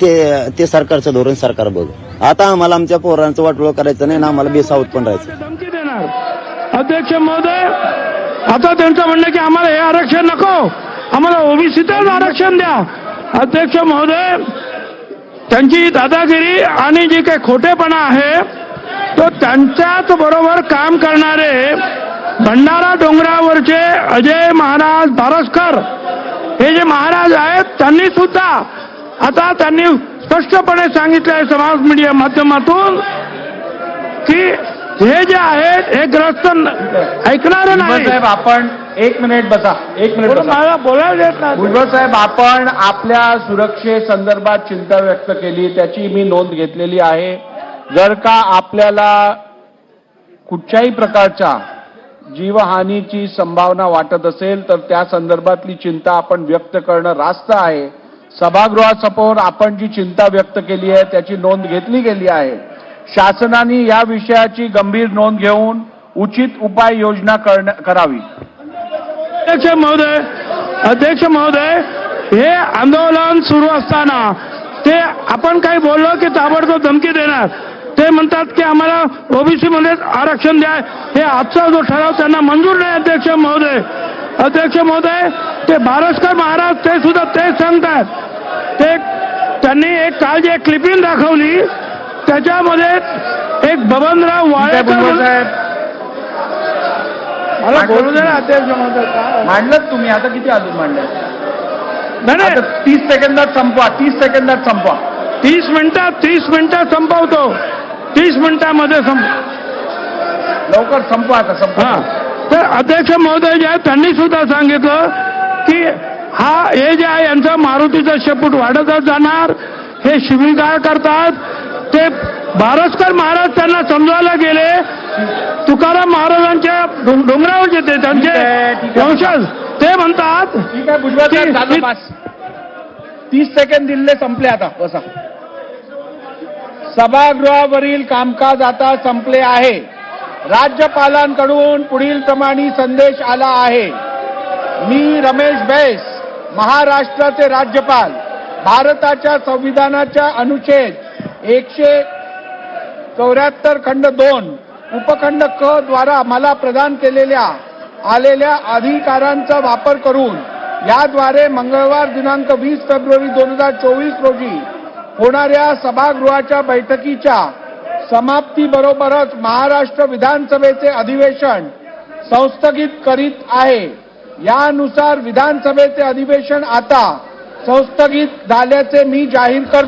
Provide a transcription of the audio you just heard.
ते ते सरकारचं धोरण सरकार बघ. आता आम्हाला आमच्या पोरांचं वाटोळ करायचं नाही ना आम्हाला बेसावत पण राहायचं. धमकी देणार. अध्यक्ष महोदय आता त्यांचं म्हणणं की आम्हाला हे आरक्षण नको. आम्हाला ओबीसीतच आरक्षण द्या. अध्यक्ष महोदय त्यांची दादागिरी आणि जी काही खोटेपणा आहे तो त्यांच्याच बरोबर काम करणारे भंडारा डोंगरावरचे अजय महाराज बारसकर. हे जे महाराज आहेत त्यांनी सुद्धा आता त्यांनी स्पष्टपणे सांगितलं आहे समाज मीडिया माध्यमातून की हे जे आहेत हे ग्रस्त ऐकणार नाही. साहेब आपण एक मिनिट बसा एक मिनिट मला बोलायला देत नाही. भुजबळ साहेब आपण आपल्या सुरक्षेसंदर्भात चिंता व्यक्त केली त्याची मी नोंद घेतलेली आहे. जर का आपल्याला कुठच्याही प्रकारच्या जीवहानीची संभावना वाटत असेल तर त्या संदर्भातली चिंता आपण व्यक्त करणं रास्त आहे. सभागृहासमोर आपण जी चिंता व्यक्त केली आहे त्याची नोंद घेतली गेली आहे. शासनाने या विषयाची गंभीर नोंद घेऊन उचित उपाययोजना करण्या- करावी. अध्यक्ष महोदय अध्यक्ष महोदय हे आंदोलन सुरू असताना ते आपण काही बोललो की ताबडतोब धमकी देणार. ते म्हणतात की आम्हाला ओबीसी मध्ये आरक्षण द्या. हे आजचा जो ठराव त्यांना मंजूर नाही अध्यक्ष महोदय. अध्यक्ष महोदय ते भारस्कर महाराज ते सुद्धा तेच सांगतात ते त्यांनी एक काल जे क्लिपिंग दाखवली. त्याच्यामध्ये एक बबनराव वाळेकर साहेब. मला बोलू दे ना अध्यक्ष? मांडलं तुम्ही. आता किती अजून मांडलं नाही, तीस सेकंदात संपवा तीस सेकंदात संपवा. तीस मिनिटात तीस मिनिटात संपवतो. तीस मिनिटामध्ये संप लवकर संपवा आता संपवा. तर अध्यक्ष महोदय जे आहेत त्यांनी सुद्धा सांगितलं की हा हे जे आहे यांचा मारुतीचा शेपूट वाढतच जाणार. हे शिवीगाळ करतात? ते बारसकर महाराज त्यांना समजायला गेले. तुकाराम महाराजांच्या डोंगरावर येते त्यांचे. वंशज ते म्हणतात तीस सेकंद दिले संपले आता. बसा. सभागृहावरील कामकाज आता संपले आहे. राज्यपालांकडून पुढील प्रमाणे संदेश आला आहे. मी रमेश बैस. महाराष्ट्राचे राज्यपाल भारताच्या संविधानाच्या अनुच्छेद एकशे चौऱ्याहत्तर खंड दोन उपखंड क द्वारा मला प्रदान केलेल्या आलेल्या अधिकारांचा वापर करून याद्वारे मंगळवार दिनांक वीस फेब्रुवारी दोन हजार चोवीस रोजी होणाऱ्या सभागृहाच्या बैठकीच्या समाप्तीबरोबरच महाराष्ट्र विधानसभेचे अधिवेशन संस्थगित करीत आहे. यानुसार विधानसभेचे अधिवेशन आता संस्थगित झाल्याचे मी जाहीर करतो.